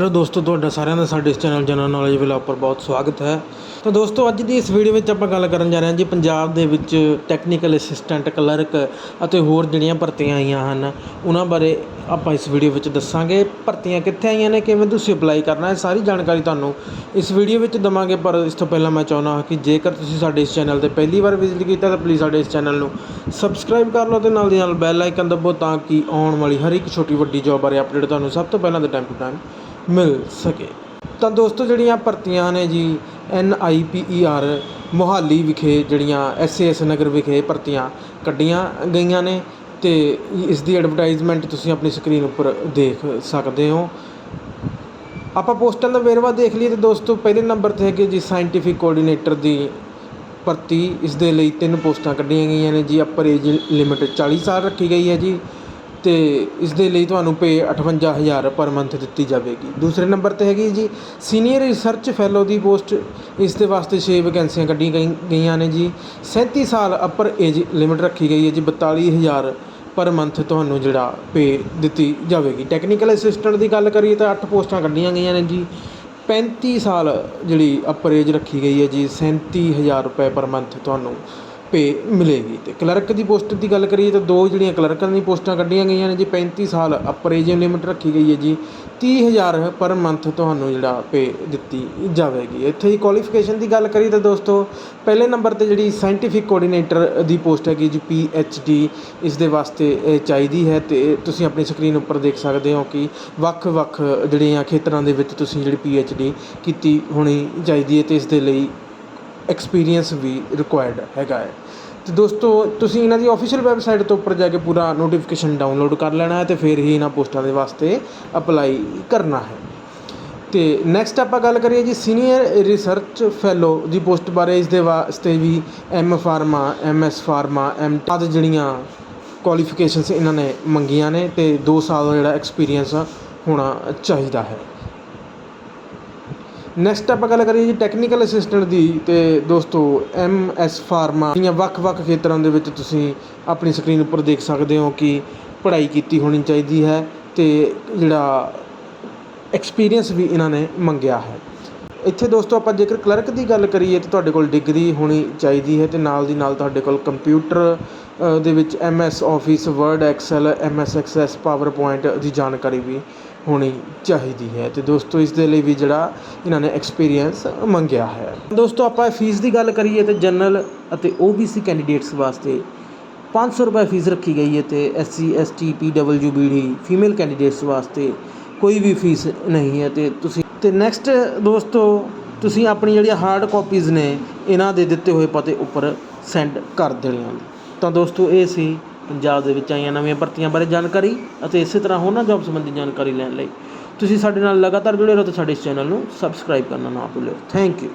Hello ਦੋਸਤੋ, ਤੁਹਾਡਾ ਸਾਰਿਆਂ ਦਾ ਸਾਡੇ ਇਸ ਚੈਨਲ ਜਨਰਲ ਨੌਲੇਜ ਵਲੌਗ ਪਰ ਬਹੁਤ ਸਵਾਗਤ ਹੈ। ਤਾਂ ਦੋਸਤੋ, ਅੱਜ ਦੀ ਇਸ ਵੀਡੀਓ ਵਿੱਚ ਆਪਾਂ ਗੱਲ ਕਰਨ ਜਾ ਰਹੇ ਹਾਂ ਜੀ, ਪੰਜਾਬ ਦੇ ਵਿੱਚ ਟੈਕਨੀਕਲ ਅਸਿਸਟੈਂਟ ਕਲਰਕ ਅਤੇ ਹੋਰ ਜਿਹੜੀਆਂ ਭਰਤੀਆਂ ਆਈਆਂ ਹਨ, ਉਹਨਾਂ ਬਾਰੇ ਆਪਾਂ ਇਸ ਵੀਡੀਓ ਵਿੱਚ ਦੱਸਾਂਗੇ। ਭਰਤੀਆਂ ਕਿੱਥੇ ਆਈਆਂ ਨੇ, ਕਿਵੇਂ ਤੁਸੀਂ ਅਪਲਾਈ ਕਰਨਾ ਹੈ, ਸਾਰੀ ਜਾਣਕਾਰੀ ਤੁਹਾਨੂੰ ਇਸ ਵੀਡੀਓ ਵਿੱਚ ਦਵਾਂਗੇ। ਪਰ ਇਸ ਤੋਂ ਪਹਿਲਾਂ ਮੈਂ ਚਾਹੁੰਦਾ ਹਾਂ ਕਿ ਜੇਕਰ ਤੁਸੀਂ ਸਾਡੇ ਇਸ ਚੈਨਲ ਤੇ ਪਹਿਲੀ ਵਾਰ ਵਿਜ਼ਿਟ ਕੀਤਾ ਤਾਂ ਪਲੀਜ਼ ਸਾਡੇ ਇਸ ਚੈਨਲ ਨੂੰ ਸਬਸਕ੍ਰਾਈਬ ਕਰ ਲਓ ਤੇ ਨਾਲ ਦੀ ਨਾਲ ਬੈਲ ਆਈਕਨ ਦਬਾਓ ਤਾਂ ਕਿ ਆਉਣ ਵਾਲੀ ਹਰ ਇੱਕ ਛੋਟੀ ਵੱਡੀ ਜੋਬ ਬਾਰੇ ਅਪਡੇਟ ਤੁਹਾਨੂੰ ਸਭ ਤੋਂ ਪਹਿਲਾਂ ਤੇ ਟਾਈਮ ਟੂ ਟਾਈਮ ਮਿਲ ਸਕੇ। ਤਾਂ ਦੋਸਤੋ, ਜਿਹੜੀਆਂ ਭਰਤੀਆਂ ਨੇ ਜੀ, ਐਨ ਆਈ ਪੀ ਈ ਆਰ ਮੋਹਾਲੀ ਵਿਖੇ ਜਿਹੜੀਆਂ ਐਸ ਐਸ ਨਗਰ ਵਿਖੇ ਭਰਤੀਆਂ ਕੱਢੀਆਂ ਗਈਆਂ ਨੇ ਅਤੇ ਇਸ ਦੀ ਐਡਵਰਟਾਈਜ਼ਮੈਂਟ ਤੁਸੀਂ ਆਪਣੀ ਸਕਰੀਨ ਉੱਪਰ ਦੇਖ ਸਕਦੇ ਹੋ। ਆਪਾਂ ਪੋਸਟਾਂ ਦਾ ਵੇਰਵਾ ਦੇਖ ਲਈਏ ਤਾਂ ਦੋਸਤੋ, ਪਹਿਲੇ ਨੰਬਰ ਤੇ ਹੈਗੇ ਜੀ ਸਾਇੰਟੀਫਿਕ ਕੋਆਰਡੀਨੇਟਰ ਦੀ ਭਰਤੀ। ਇਸ ਦੇ ਲਈ ਤਿੰਨ ਪੋਸਟਾਂ ਕੱਢੀਆਂ ਗਈਆਂ ਨੇ ਜੀ। ਅਪਰ ਏਜ ਲਿਮਿਟ 40 ਸਾਲ ਰੱਖੀ ਗਈ ਹੈ ਜੀ। ਅਤੇ ਇਸ ਦੇ ਲਈ ਤੁਹਾਨੂੰ ਪੇ 58000 ਪਰ ਮੰਥ ਦਿੱਤੀ ਜਾਵੇਗੀ। ਦੂਸਰੇ ਨੰਬਰ ਤੇ ਹੈਗੀ ਜੀ ਸੀਨੀਅਰ ਰਿਸਰਚ ਫੈਲੋ ਦੀ ਪੋਸਟ, ਇਸ ਦੇ ਵਾਸਤੇ ਛੇ ਵੈਕੈਂਸੀਆਂ ਕੱਢੀਆਂ ਗਈ- ਗਈਆਂ ਨੇ ਜੀ। 37 ਸਾਲ ਅੱਪਰ ਏਜ ਲਿਮਿਟ ਰੱਖੀ ਗਈ ਹੈ ਜੀ, ਬਤਾਲੀ ਹਜ਼ਾਰ ਪਰ ਮੰਥ ਤੁਹਾਨੂੰ ਜਿਹੜਾ ਪੇ ਦਿੱਤੀ ਜਾਵੇਗੀ। ਟੈਕਨੀਕਲ ਅਸਿਸਟੈਂਟ ਦੀ ਗੱਲ ਕਰੀਏ ਤਾਂ ਅੱਠ ਪੋਸਟਾਂ ਕੱਢੀਆਂ ਗਈਆਂ ਨੇ ਜੀ। 35 ਸਾਲ ਜਿਹੜੀ ਅੱਪਰ ਏਜ ਰੱਖੀ ਗਈ ਹੈ ਜੀ 37000 ਰੁਪਏ ਪਰ ਮੰਥ ਤੁਹਾਨੂੰ ਪੇ ਮਿਲੇਗੀ। ਅਤੇ ਕਲਰਕ ਦੀ ਪੋਸਟ ਦੀ ਗੱਲ ਕਰੀਏ ਤਾਂ ਦੋ ਜਿਹੜੀਆਂ ਕਲਰਕਾਂ ਦੀਆਂ ਪੋਸਟਾਂ ਕੱਢੀਆਂ ਗਈਆਂ ਨੇ ਜੀ 35 ਸਾਲ ਅਪਰ ਏਜ ਲਿਮਿਟ ਰੱਖੀ ਗਈ ਹੈ ਜੀ। ਤੀਹ ਹਜ਼ਾਰ ਪਰ ਮੰਥ ਤੁਹਾਨੂੰ ਜਿਹੜਾ ਪੇ ਦਿੱਤੀ ਜਾਵੇਗੀ। ਇੱਥੇ ਹੀ ਕੁਆਲੀਫਿਕੇਸ਼ਨ ਦੀ ਗੱਲ ਕਰੀਏ ਤਾਂ ਦੋਸਤੋ, ਪਹਿਲੇ ਨੰਬਰ ਤੇ ਜਿਹੜੀ ਸਾਇੰਟੀਫਿਕ ਕੋਆਰਡੀਨੇਟਰ ਦੀ ਪੋਸਟ ਹੈਗੀ ਜੀ ਪੀ ਐਚ ਡੀ ਇਸ ਦੇ ਵਾਸਤੇ ਚਾਹੀਦੀ ਹੈ ਤੇ ਤੁਸੀਂ ਆਪਣੀ ਸਕਰੀਨ ਉੱਪਰ ਦੇਖ ਸਕਦੇ ਹੋ ਕਿ ਵੱਖ-ਵੱਖ ਜਿਹੜੀਆਂ ਖੇਤਰਾਂ ਦੇ ਵਿੱਚ ਤੁਸੀਂ ਜਿਹੜੀ ਪੀ ਐਚ ਡੀ ਕੀਤੀ ਹੋਣੀ ਚਾਹੀਦੀ ਹੈ ਤੇ ਇਸ ਦੇ ਲਈ ਐਕਸਪੀਰੀਅੰਸ ਵੀ ਰਿਕੁਆਇਰਡ ਹੈਗਾ ਹੈ। ਅਤੇ ਦੋਸਤੋ, ਤੁਸੀਂ ਇਹਨਾਂ ਦੀ ਅਫੀਸ਼ੀਅਲ ਵੈਬਸਾਈਟ ਤੋਂ ਉੱਪਰ ਜਾ ਕੇ ਪੂਰਾ ਨੋਟੀਫਿਕੇਸ਼ਨ ਡਾਊਨਲੋਡ ਕਰ ਲੈਣਾ ਹੈ ਅਤੇ ਫਿਰ ਹੀ ਇਹਨਾਂ ਪੋਸਟਾਂ ਦੇ ਵਾਸਤੇ ਅਪਲਾਈ ਕਰਨਾ ਹੈ। ਤੇ ਨੈਕਸਟ ਆਪਾਂ ਗੱਲ ਕਰੀਏ ਜੀ ਸੀਨੀਅਰ ਰਿਸਰਚ ਫੈਲੋ ਦੀ ਪੋਸਟ ਬਾਰੇ, ਇਸ ਦੇ ਵਾਸਤੇ ਵੀ M pharma M S pharma M ਆਦਿ ਜਿਹੜੀਆਂ ਕੁਆਲੀਫਿਕੇਸ਼ਨਸ ਇਹਨਾਂ ਨੇ ਮੰਗੀਆਂ ਨੇ ਤੇ 2 ਸਾਲ ਦਾ ਜਿਹੜਾ ਐਕਸਪੀਰੀਅੰਸ ਹੋਣਾ ਚਾਹੀਦਾ ਹੈ। ਨੈਕਸਟ ਆਪਾਂ ਗੱਲ ਕਰੀਏ ਜੀ ਟੈਕਨੀਕਲ ਅਸਿਸਟੈਂਟ ਦੀ ਤੇ ਦੋਸਤੋ ਐਮ ਐਸ ਫਾਰਮਾ ਦੀਆਂ ਵੱਖ-ਵੱਖ ਖੇਤਰਾਂ ਦੇ ਵਿੱਚ ਤੁਸੀਂ ਆਪਣੀ ਸਕਰੀਨ ਉੱਪਰ ਦੇਖ ਸਕਦੇ ਹੋ ਕਿ ਪੜ੍ਹਾਈ ਕੀਤੀ ਹੋਣੀ ਚਾਹੀਦੀ ਹੈ ਤੇ ਜਿਹੜਾ ਐਕਸਪੀਰੀਅੰਸ ਵੀ ਇਹਨਾਂ ਨੇ ਮੰਗਿਆ ਹੈ। ਇੱਥੇ ਦੋਸਤੋ ਆਪਾਂ ਜੇਕਰ ਕਲਰਕ ਦੀ ਗੱਲ ਕਰੀਏ ਤਾਂ ਤੁਹਾਡੇ ਕੋਲ ਡਿਗਰੀ ਹੋਣੀ ਚਾਹੀਦੀ ਹੈ ਤੇ ਨਾਲ ਦੀ ਨਾਲ ਤੁਹਾਡੇ ਕੋਲ ਕੰਪਿਊਟਰ ਦੇ ਵਿੱਚ M S Office Word Excel M S Access PowerPoint ਦੀ ਜਾਣਕਾਰੀ ਵੀ ਹੋਣੀ ਚਾਹੀਦੀ ਹੈ। ਅਤੇ ਦੋਸਤੋ, ਇਸ ਦੇ ਲਈ ਵੀ ਜਿਹੜਾ ਇਹਨਾਂ ਨੇ ਐਕਸਪੀਰੀਅੰਸ ਮੰਗਿਆ ਹੈ। ਦੋਸਤੋ, ਆਪਾਂ ਫੀਸ ਦੀ ਗੱਲ ਕਰੀਏ ਤਾਂ ਜਨਰਲ ਅਤੇ ਓ ਬੀ ਸੀ ਕੈਂਡੀਡੇਟਸ ਵਾਸਤੇ 500 ਰੁਪਏ ਫੀਸ ਰੱਖੀ ਗਈ ਹੈ ਤੇ W B D female candidates ਵਾਸਤੇ ਕੋਈ ਵੀ ਫੀਸ ਨਹੀਂ ਹੈ। ਤੇ ਤੁਸੀਂ, ਤੇ ਨੈਕਸਟ ਦੋਸਤੋ, ਤੁਸੀਂ ਆਪਣੀ ਜਿਹੜੀਆਂ ਹਾਰਡ ਕਾਪੀਜ਼ ਨੇ, ਇਹਨਾਂ ਦੇ ਦਿੱਤੇ ਹੋਏ ਪਤੇ ਉੱਪਰ ਸੈਂਡ ਕਰ ਦੇਣੀਆਂ ਤਾਂ ਦੋਸਤੋ ਇਹ ਸੀ ਪੰਜਾਬ ਦੇ ਵਿੱਚ ਆਈਆਂ ਨਵੀਆਂ ਭਰਤੀਆਂ ਬਾਰੇ ਜਾਣਕਾਰੀ ਅਤੇ ਇਸੇ ਤਰ੍ਹਾਂ ਹੋਰਨਾਂ ਜੌਬ ਸੰਬੰਧੀ ਜਾਣਕਾਰੀ ਲੈਣ ਲਈ। ਤੁਸੀਂ ਸਾਡੇ ਨਾਲ ਲਗਾਤਾਰ ਜੁੜੇ ਰਹੋ ਤੇ ਸਾਡੇ ਇਸ ਚੈਨਲ ਨੂੰ ਸਬਸਕ੍ਰਾਈਬ ਕਰਨਾ ਨਾ ਭੁੱਲਿਓ। Thank you